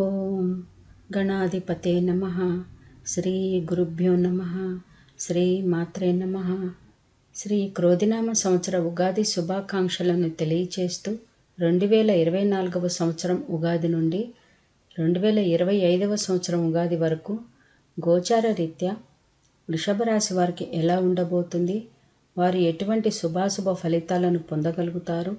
ఓం గణాధిపతే నమ. శ్రీ గురుభ్యో నమ. శ్రీ మాత్రే నమ. శ్రీ క్రోధినామ సంవత్సర ఉగాది శుభాకాంక్షలను తెలియచేస్తూ రెండు వేల ఇరవై నాలుగవ సంవత్సరం ఉగాది నుండి రెండు వేల ఇరవై ఐదవ సంవత్సరం ఉగాది వరకు గోచార రీత్యా వృషభ రాశి వారికి ఎలా ఉండబోతుంది? వారు ఎటువంటి శుభాశుభ ఫలితాలను పొందగలుగుతారు?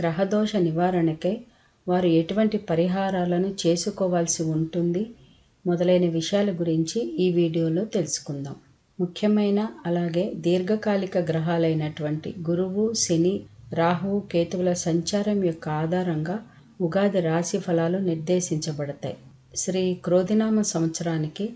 గ్రహదోష నివారణకై వారు ఎటువంటి పరిహారాలను చేసుకోవాల్సి ఉంటుంది మొదలైన విషయాల గురించి ఈ వీడియోలో తెలుసుకుందాం. ముఖ్యమైన అలాగే దీర్ఘకాలిక గ్రహాలైనటువంటి గురువు శని రాహువు కేతువుల సంచారం యొక్క ఆధారంగా ఉగాది రాశి ఫలాలు నిర్దేశించబడతాయి. శ్రీ క్రోధినామ సంవత్సరానికి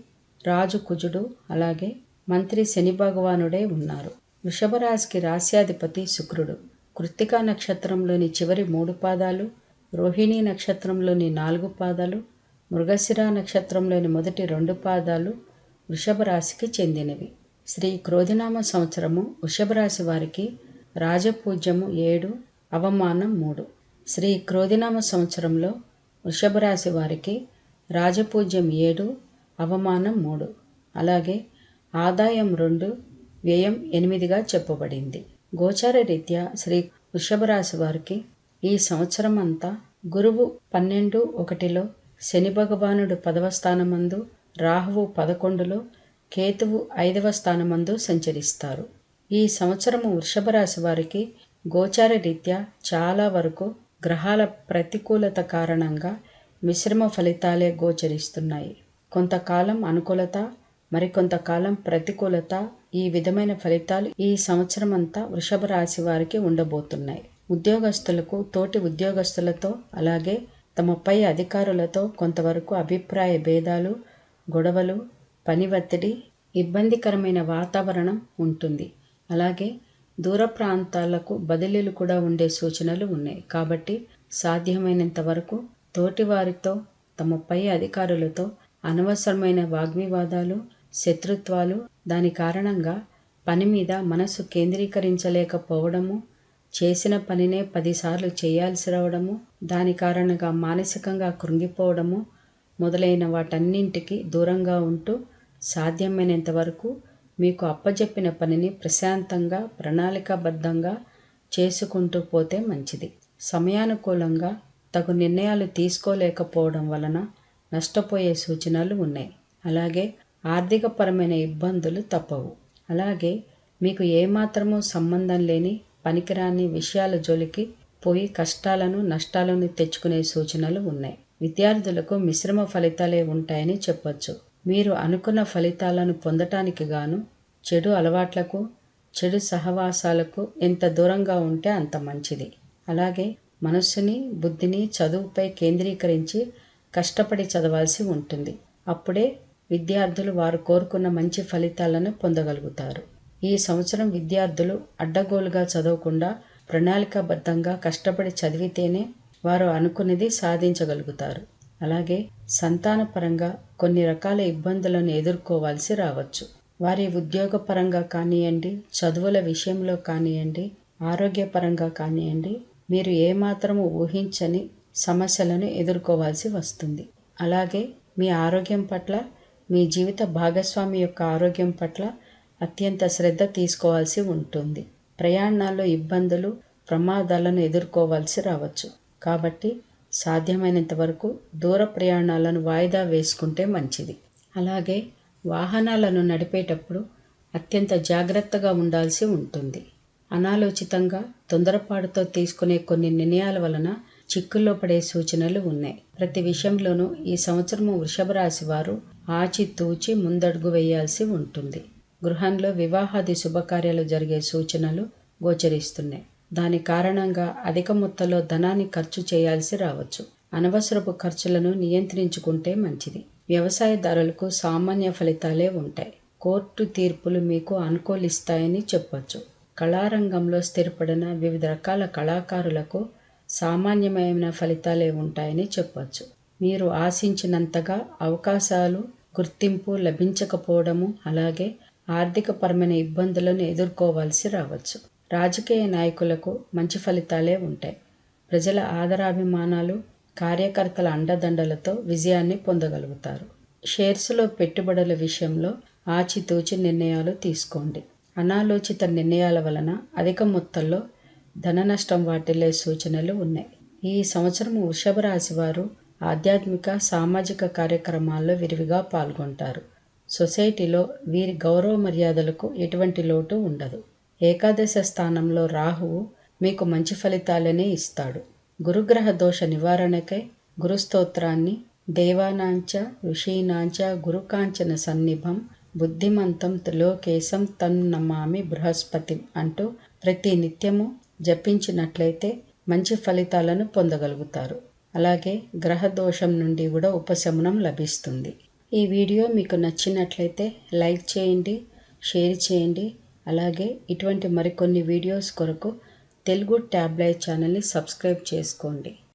రాజు కుజుడు అలాగే మంత్రి శని భగవానుడే ఉన్నారు. వృషభ రాశికి రాశ్యాధిపతి శుక్రుడు. కృత్తికా నక్షత్రంలోని చివరి మూడు పాదాలు రోహిణి నక్షత్రంలోని నాలుగు పాదాలు మృగశిర నక్షత్రంలోని మొదటి రెండు పాదాలు వృషభ రాశికి చెందినవి. శ్రీ క్రోధినామ సంవత్సరము వృషభ రాశి వారికి రాజపూజ్యము ఏడు అవమానం మూడు. శ్రీ క్రోధినామ సంవత్సరంలో వృషభ రాశి వారికి రాజపూజ్యం ఏడు అవమానం మూడు. అలాగే ఆదాయం రెండు వ్యయం ఎనిమిదిగా చెప్పబడింది. గోచార రీత్యా శ్రీ వృషభ రాశి వారికి ఈ సంవత్సరం అంతా గురువు పన్నెండు ఒకటిలో శని భగవానుడు పదవ స్థానమందు రాహువు పదకొండులో కేతువు ఐదవ స్థానమందు సంచరిస్తారు. ఈ సంవత్సరము వృషభ రాశి వారికి గోచార రీత్యా చాలా వరకు గ్రహాల ప్రతికూలత కారణంగా మిశ్రమ ఫలితాలే గోచరిస్తున్నాయి. కొంతకాలం అనుకూలత మరికొంతకాలం ప్రతికూలత ఈ విధమైన ఫలితాలు ఈ సంవత్సరం అంతా వృషభ రాశి వారికి ఉండబోతున్నాయి. ఉద్యోగస్తులకు తోటి ఉద్యోగస్తులతో అలాగే తమ పై అధికారులతో కొంతవరకు అభిప్రాయ భేదాలు గొడవలు పని ఒత్తిడి ఇబ్బందికరమైన వాతావరణం ఉంటుంది. అలాగే దూర ప్రాంతాలకు బదిలీలు కూడా ఉండే సూచనలు ఉన్నాయి. కాబట్టి సాధ్యమైనంత వరకు తోటివారితో తమ పై అధికారులతో అనవసరమైన వాగ్వివాదాలు శత్రుత్వాలు దాని కారణంగా పని మీద మనసు కేంద్రీకరించలేకపోవడము చేసిన పనినే పదిసార్లు చేయాల్సి రావడము దాని కారణంగా మానసికంగా కృంగిపోవడము మొదలైన వాటన్నింటికి దూరంగా ఉంటూ సాధ్యమైనంత వరకు మీకు అప్పజెప్పిన పనిని ప్రశాంతంగా ప్రణాళికాబద్ధంగా చేసుకుంటూ పోతే మంచిది. సమయానుకూలంగా తగు నిర్ణయాలు తీసుకోలేకపోవడం వలన నష్టపోయే సూచనలు ఉన్నాయి. అలాగే ఆర్థికపరమైన ఇబ్బందులు తప్పవు. అలాగే మీకు ఏమాత్రమూ సంబంధం లేని పనికిరాని విషయాల జోలికి పోయి కష్టాలను నష్టాలను తెచ్చుకునే సూచనలు ఉన్నాయి. విద్యార్థులకు మిశ్రమ ఫలితాలే ఉంటాయని చెప్పొచ్చు. మీరు అనుకున్న ఫలితాలను పొందటానికి గాను చెడు అలవాట్లకు చెడు సహవాసాలకు ఎంత దూరంగా ఉంటే అంత మంచిది. అలాగే మనస్సుని బుద్ధిని చదువుపై కేంద్రీకరించి కష్టపడి చదవాల్సి ఉంటుంది. అప్పుడే విద్యార్థులు వారు కోరుకున్న మంచి ఫలితాలను పొందగలుగుతారు. ఈ సంవత్సరం విద్యార్థులు అడ్డగోలుగా చదవకుండా ప్రణాళికాబద్ధంగా కష్టపడి చదివితేనే వారు అనుకున్నది సాధించగలుగుతారు. అలాగే సంతానపరంగా కొన్ని రకాల ఇబ్బందులను ఎదుర్కోవాల్సి రావచ్చు. వారి ఉద్యోగపరంగా కానివ్వండి చదువుల విషయంలో కానివ్వండి ఆరోగ్యపరంగా కానివ్వండి మీరు ఏమాత్రము ఊహించని సమస్యలను ఎదుర్కోవాల్సి వస్తుంది. అలాగే మీ ఆరోగ్యం పట్ల మీ జీవిత భాగస్వామి యొక్క ఆరోగ్యం పట్ల అత్యంత శ్రద్ధ తీసుకోవాల్సి ఉంటుంది. ప్రయాణాల్లో ఇబ్బందులు ప్రమాదాలను ఎదుర్కోవాల్సి రావచ్చు. కాబట్టి సాధ్యమైనంత వరకు దూర ప్రయాణాలను వాయిదా వేసుకుంటే మంచిది. అలాగే వాహనాలను నడిపేటప్పుడు అత్యంత జాగ్రత్తగా ఉండాల్సి ఉంటుంది. అనాలోచితంగా తొందరపాటుతో తీసుకునే కొన్ని నిర్ణయాల వలన చిక్కుల్లో పడే సూచనలు ఉన్నాయి. ప్రతి విషయంలోనూ ఈ సంవత్సరము వృషభ రాశి వారు ఆచితూచి ముందడుగు వేయాల్సి ఉంటుంది. గృహంలో వివాహాది శుభకార్యాలు జరిగే సూచనలు గోచరిస్తున్నాయి. దాని కారణంగా అధిక మొత్తంలో ధనాన్ని ఖర్చు చేయాల్సి రావచ్చు. అనవసరపు ఖర్చులను నియంత్రించుకుంటే మంచిది. వ్యవసాయదారులకు సామాన్య ఫలితాలే ఉంటాయి. కోర్టు తీర్పులు మీకు అనుకూలిస్తాయని చెప్పొచ్చు. కళారంగంలో స్థిరపడిన వివిధ రకాల కళాకారులకు సామాన్యమైన ఫలితాలే ఉంటాయని చెప్పొచ్చు. మీరు ఆశించినంతగా అవకాశాలు గుర్తింపు లభించకపోవడము అలాగే ఆర్థికపరమైన ఇబ్బందులను ఎదుర్కోవాల్సి రావచ్చు. రాజకీయ నాయకులకు మంచి ఫలితాలే ఉంటాయి. ప్రజల ఆదరాభిమానాలు కార్యకర్తల అండదండలతో విజయాన్ని పొందగలుగుతారు. షేర్స్లో పెట్టుబడుల విషయంలో ఆచితూచి నిర్ణయాలు తీసుకోండి. అనాలోచిత నిర్ణయాల వలన అధిక మొత్తంలో ధన నష్టం వాటిల్లే సూచనలు ఉన్నాయి. ఈ సంవత్సరం వృషభ రాశి వారు ఆధ్యాత్మిక సామాజిక కార్యక్రమాల్లో విరివిగా పాల్గొంటారు. సొసైటీలో వీరి గౌరవ మర్యాదలకు ఎటువంటి లోటు ఉండదు. ఏకాదశ స్థానంలో రాహువు మీకు మంచి ఫలితాలనే ఇస్తాడు. గురుగ్రహ దోష నివారణకై గురుస్తోత్రాన్ని దేవానాంచ ఋషీనాంచ గురుకాంచన సన్నిభం బుద్ధిమంతం త్రిలోకేశం తన్నమామి బృహస్పతి అంటూ ప్రతి నిత్యము జపించినట్లయితే మంచి ఫలితాలను పొందగలుగుతారు. అలాగే గ్రహ దోషం నుండి కూడా ఉపశమనం లభిస్తుంది. ఈ వీడియో మీకు నచ్చినట్లయితే లైక్ చేయండి షేర్ చేయండి. అలాగే ఇటువంటి మరికొన్ని వీడియోస్ కొరకు తెలుగు ట్యాబ్లైట్ ఛానల్ని సబ్స్క్రైబ్ చేసుకోండి.